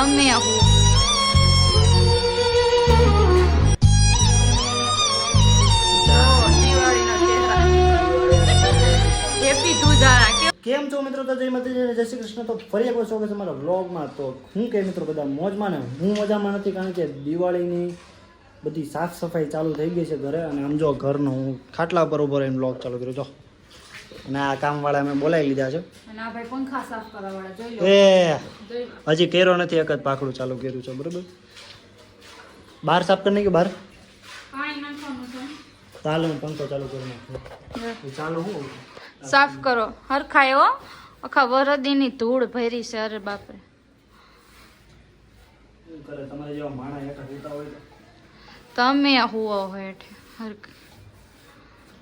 કેમ છો મિત્રો? તો જય માતાજી જય શ્રી કૃષ્ણ. તો ફરી એકવાર સ્વાગત છે મારા વ્લોગમાં. તો હું કે મિત્રો, બધા મોજમાં ને હું મજામાં નથી, કારણ કે દિવાળીની બધી સાફ સફાઈ ચાલુ થઈ ગઈ છે ઘરે. અને આમ જો ઘરનો હું ખાટલા પર ઊભો રહીને વ્લોગ ચાલુ કર્યો. જો. અને આ કામવાળા અમે બોલાવી લીધા છે. અને આ ભાઈ પંખા સાફ કરવા જોઈ લો. એ હજી કેરો નથી એક જ પાકડું ચાલુ કર્યું છે બરોબર? બહાર સાફ કરી નાખ્યું બહાર? પાણી નાખવાનું છે. ચાલો પંખો ચાલુ કરી નાખું. એ ચાલુ હું? સાફ કરો. હરખાય આખા વરદીની ધૂળ ભરી છે અરે બાપરે. હોય તમે હુઓ હેઠ હરખ.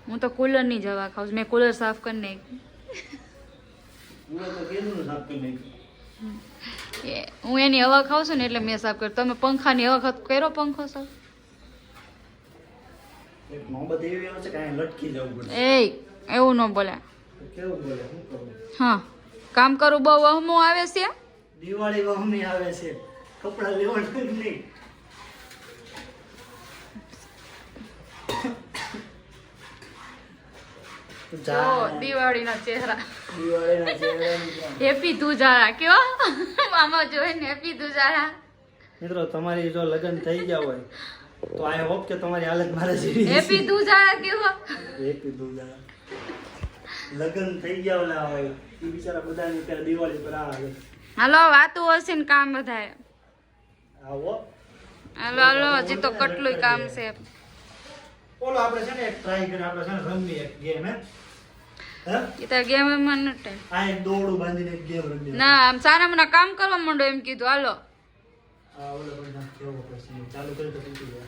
હું તો કુલરની જવા ખાઉં છું. મેં કુલર સાફ કરી નાખ્યું. હું એની હવા ખાઉં છું ને એટલે મેં સાફ કર્યું. તમે પંખાની હવા કર્યો પંખો સાફ પડે. એ એવું ન બોલે. હા કામ કરું બહુ વહમું આવે છે? દિવાળી વહમી આવે છે. કપડા લેવાનું નહીં. જો દિવાળીના ચહેરા. હેપી ધુજારા કયો મામા જોઈને હેપી ધુજારા મિત્રો તમારી જો લગ્ન થઈ ગયા હોય તો આઈ હોપ કે તમારી હાલત મારે જેવી હેપી ધુજારા કેવો? હેપી લગ્ન થઈ ગયા ઓલા હોય એ બિચારા બધાની ત્યારે દિવાળી પર આવે હાલો વાતું હશે ને કામ બધાય આવો. હાલો હાલો હજી તો કેટલું કામ છે. ઓલો આપણે છે ને એક ટ્રાય કરીને આપણે છે ને રમી એક ગેમ હે? એ તો ગેમમાં નથી આ એક દોરડું બાંધીને એક ગેમ રમી ના આમ સારા મને કામ કરવા માંડો એમ કીધું હાલો. આ ઓલો પણ ના કેવો પછી ચાલુ કરી તો જાય.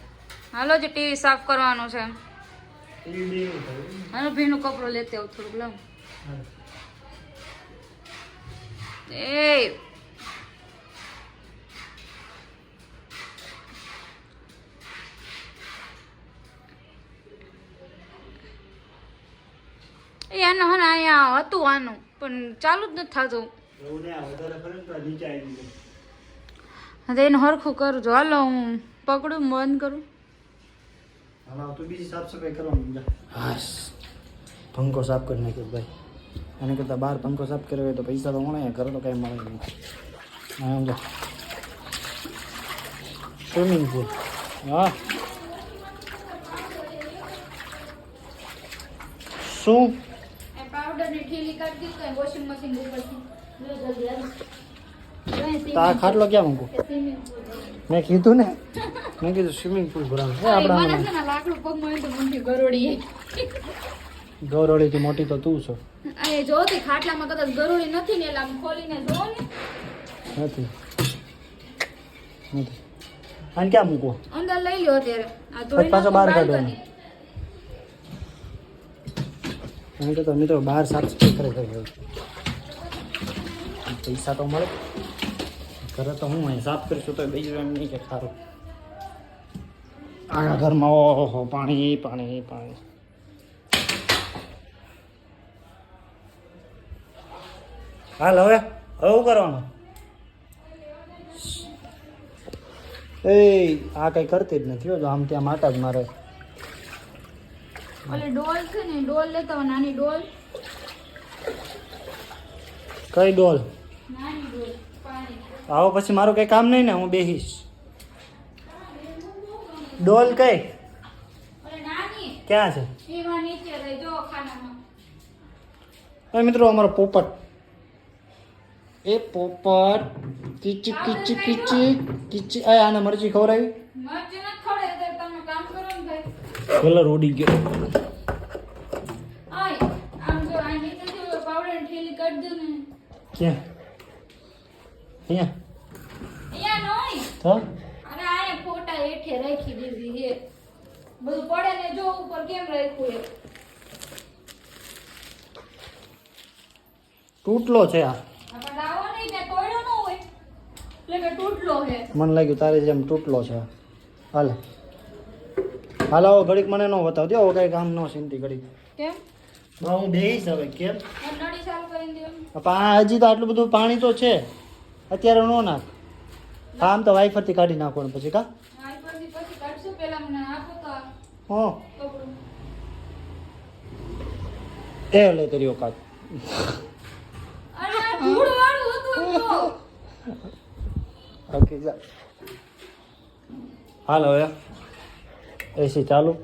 હાલો જે ટીવી સાફ કરવાનું છે હાલો ભીનું કપડું લેતે આવું થોડુંક લાવ. એ એ આનો હે અહીંયા હતું આનું પણ ચાલુ જ નથી થતું. તો એનું હરખું કરું છું. હાલો હું પકડું બંધ કરું. હવે તું બીજી સાફ સફાઈ કરવાનું જા. હાસ પંખો સાફ કરી નાખ્યો ભાઈ. આને કરતાં બહાર પંખો સાફ કર્યો હોય તો પૈસા તો મળે કરો તો કાંઈ મળે નહીં. સ્વિમિંગ પુલ હા. શું? પાવડરની ઠીલી કાઢી દીધી વોશિંગ મશીન ઉપરથી તો ખાટલો ક્યાં મૂકું મેં કીધું ને મેં કીધું સ્વિમિંગ પુલ ભરવાનું એ આપણા લાકડું પગમાં તો મોટી તો તું છો. આ જો તે ખાટલામાં કદાચ ગરોળી નથી ને એટલે આમ ખોલીને ને. નથી. નથી. આને ક્યાં મૂકવો? અંદર લઈ લો અત્યારે. આ પછી પાછો બહાર કાઢવાનો. એમ કે તો મિત્રો બહાર સાફ સફાઈ છે પૈસા તો મળે. ઘરે તો હું અહીં સાફ કરીશું તો બીજું એમ નહીં કે સારું આખા ઘરમાં ઓહો, પાણી પાણી પાણી. હાલ હવે હવે કરવાનું? એ, આ કઈ કરતી જ નથી હો આમ ત્યાં માટા જ મારે ઓલી ડોલ છે ને ડોલ લેતા હોય નાની ડોલ. કઈ ડોલ? નાની ડોલ પાણી. આવો પછી મારું કઈ કામ નહીં ને હું બેહીશ. ડોલ કઈ? ઓલી નાની. ક્યાં છે? એમાં નીચે રહી જો ખાનામાં. મિત્રો અમારો પોપટ. એ પોપટ કિચી કિચી કિચી કિચી આ આને મરચી ખવડાવી. મરચી નથી ખવડે તો તમે કામ કરો ને ભાઈ. કલર ઉડી ગયો. ક્યાં અહીંયા? અહીંયા નહીં તો? અરે આને ફોટા હેઠે રાખી દીધી હે બધું પડે ને જો ઉપર કેમ રાખ્યું એ તૂટલો છે આ. મને લાગ્યું તારી જેમ તૂટલો છે. હાલે. હાલ ઘડીક મને ન બતાવ દો હવે કઈ કામ ન સિંધી ઘડીક. કેમ? બા હું બેહીશ હવે કેમ? હજી તો આટલું બધું પાણી તો છે. અત્યારે નો નાખ. આમ તો વાઈફરથી કાઢી નાખવાનું પછી કા? હા. એ લે તેરી ઓકાત. હાલ હવે. એસી ચાલુ.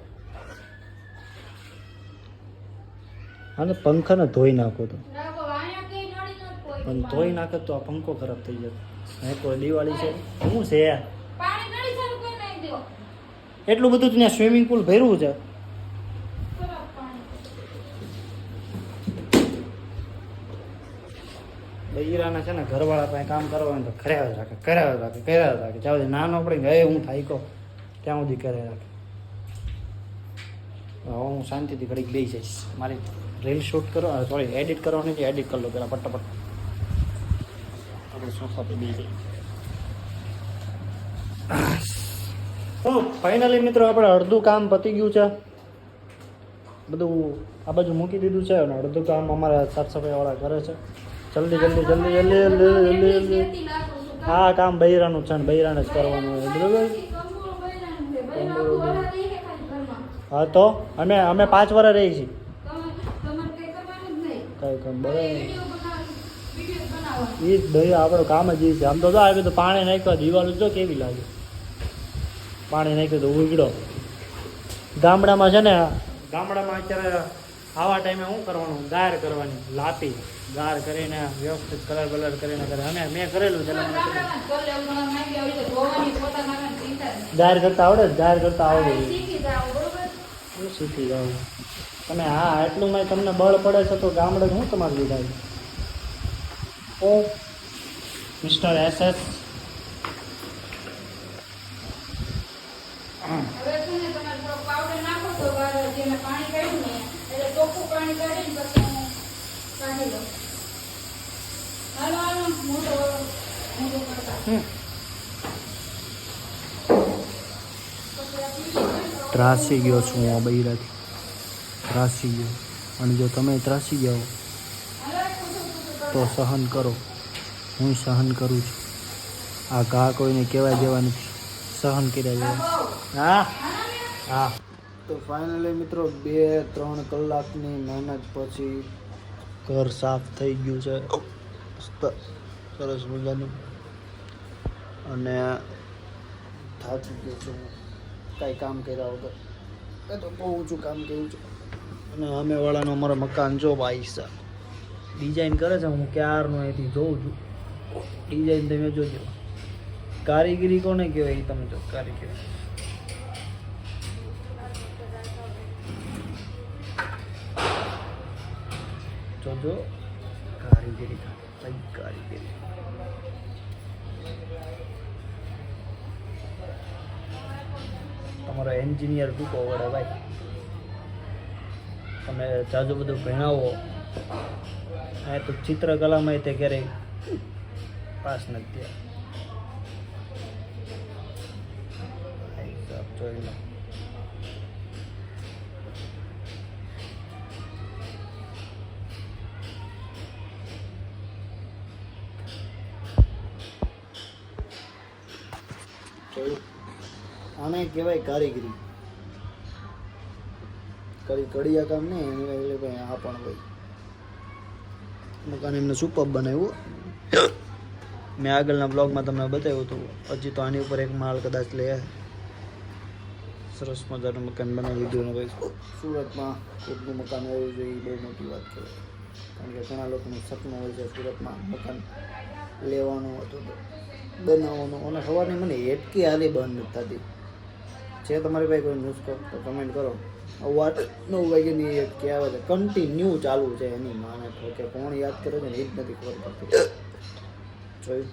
અને પંખાને ધોઈ નાખો તો. પણ ધોઈ નાખે તો આ પંખો ખરાબ થઈ જતો હે કોઈ દિવાળી છે? શું છે એટલું બધું ત્યાં સ્વિમિંગ પુલ ભર્યું છે. ઈરાના છે ને ઘરવાળા પાસે કામ કરવાનું તો કર્યા જ રાખે કર્યા રાખે કર્યા રાખે. જ્યાં સુધી નાનો પડે ગયે હું થાય કહો ત્યાં સુધી કર્યા રાખે. હવે હું શાંતિથી ઘડીક બેસી જઈશ. મારી રીલ શૂટ કરો સોરી એડિટ કરવાની છે એડિટ કરી લો પેલા પટ્ટાપટ આપણે સોફા પર બેસી જઈએ તો ફાઇનલી મિત્રો આપણે અડધું કામ પતી ગયું છે. બધું આ બાજુ મૂકી દીધું છે અને અડધું કામ અમારા સાફ સફાઈવાળા કરે છે. જલ્દી જલ્દી જલ્દી જલ્દી જલ્દી જલ્દી જલ્દી. આ કામ બૈરાનું છે ને બૈરાને જ કરવાનું હોય બરાબર? હે હા તો? અમે અમે પાંચ વર્ષ રહી છીએ તમે તમારે કઈ કરવાનું કઈ કામ બરાબર એ જ ભાઈ આપણું કામ જ એ છે. આમ તો જો આવી તો પાણી નાખ્યો દિવાલ જો કેવી લાગે? પાણી નાખ્યું તો ઉગડો. ગામડામાં છે ને ગામડામાં અત્યારે આવા ટાઈમે શું કરવાનું? ગાર કરવાની. લાપી. ગાર કરીને વ્યવસ્થિત કલર બલર કરીને કરે. અમે મેં કરેલું છે. ગાર કરતા આવડે? ગાર કરતા આવડે. શીખી જાઓ? તમે હા એટલું માં તમને બળ પડે છે તો ગામડે હું તમારું વિધાય ઓ મિસ્ટર એસ એસ. ત્રાસી ગયો છું હું બૈરાથી. ત્રાસી ગયો. અને જો તમે ત્રાસી જાઓ, તો સહન કરો. હું સહન કરું છું. આ ઘા કોઈને કહેવા જેવા નથી. સહન કર્યા જેવા હા? હા. તો ફાઇનલી મિત્રો, બે ત્રણ કલાકની મહેનત પછી ઘર સાફ થઈ ગયું છે. સરસ મજાનું. અને થાકી ગયું છે કાંઈ કામ કર્યા વગર. એ તો બહુ ઊંચું કામ કર્યું છે. અને અમે વાળાનો અમારો મકાન જો ભાઈ ડિઝાઇન કરે છે, હું ક્યારનો અહીંથી જોઉં છું. ડિઝાઇન તમે જોજો. કારીગરી કોને કહેવાય એ તમે જો, કારીગરી. જોજો. કારીગરી ભાઈ કારીગરી. તમારો એન્જિનિયર ટૂંકો વડે ભાઈ. તમે જાજુ બધું ભણાવો. આ તો ચિત્રકલામાં તે ક્યારેય પાસ નથી થયા. આને કહેવાય કારીગરી. કડી કડિયા કામ નહીં એને એટલે ભાઈ આ પણ ભાઈ. મકાન એમને સુપર બનાવ્યું. મેં આગળના બ્લોગમાં તમને બતાવ્યું હતું, હજી તો આની ઉપર એક માળ કદાચ લે. સરસ મજાનું મકાન બનાવી દીધું ભાઈ. સુરતમાં ખુદનું મકાન હોવું જોઈએ બહુ મોટી વાત કહેવાય. કારણ કે ઘણા લોકોનું સપનું હોય છે સુરતમાં મકાન લેવાનું હતું બનાવવાનું. અને સવારની મને એટલી હાલી બંધ નથી થતી. છે તમારી પાસે કોઈ નુસ્ખો તો કમેન્ટ કરો. વાત નવની એક કે આવે છે કન્ટિન્યુ ચાલુ છે એની માને તો કે કોણ યાદ કરે છે ને એ જ નથી ખબર પડતી. જોયું?